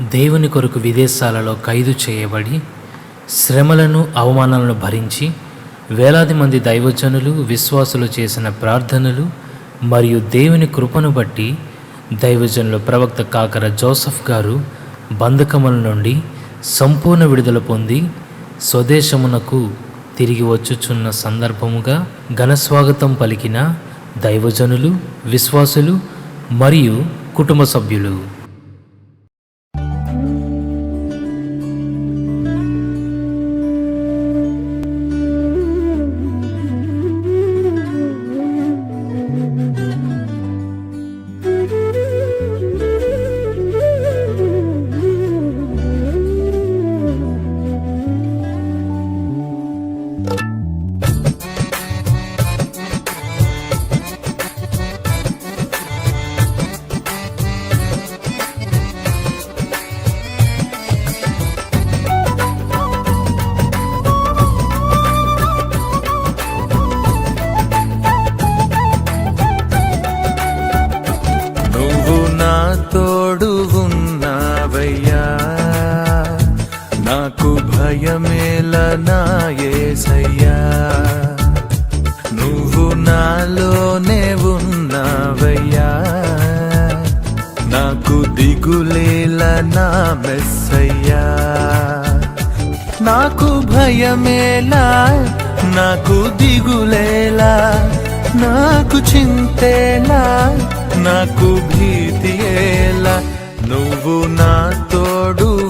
దేవుని కొరకు విదేశాలలో ఖైదు చేయబడి శ్రమలను అవమానాలను భరించి వేలాది మంది దైవజనులు విశ్వాసులు చేసిన ప్రార్థనలు మరియు దేవుని కృపను బట్టి దైవజనుల ప్రవక్త కాకర జోసఫ్ గారు బంధకముల నుండి సంపూర్ణ విడుదల పొంది స్వదేశమునకు తిరిగి వచ్చుచున్న సందర్భముగా ఘనస్వాగతం పలికిన దైవజనులు విశ్వాసులు మరియు కుటుంబ సభ్యులు. నాకు భయమేల నువ్వు నాలోనే ఉన్నావయ్యా. నాకు దిగులేలనా మెస్సయ్యా. నాకు భయమేలా నాకు దిగులేలా నాకు చింతేలా నాకు భీతియేలా. నువ్వు నా తోడు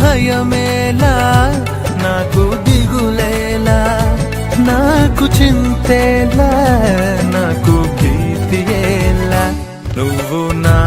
భయమేలా నాకు దిగులేలా నాకు చింతేలా నాకు భీతి ఎలా నువ్వు నా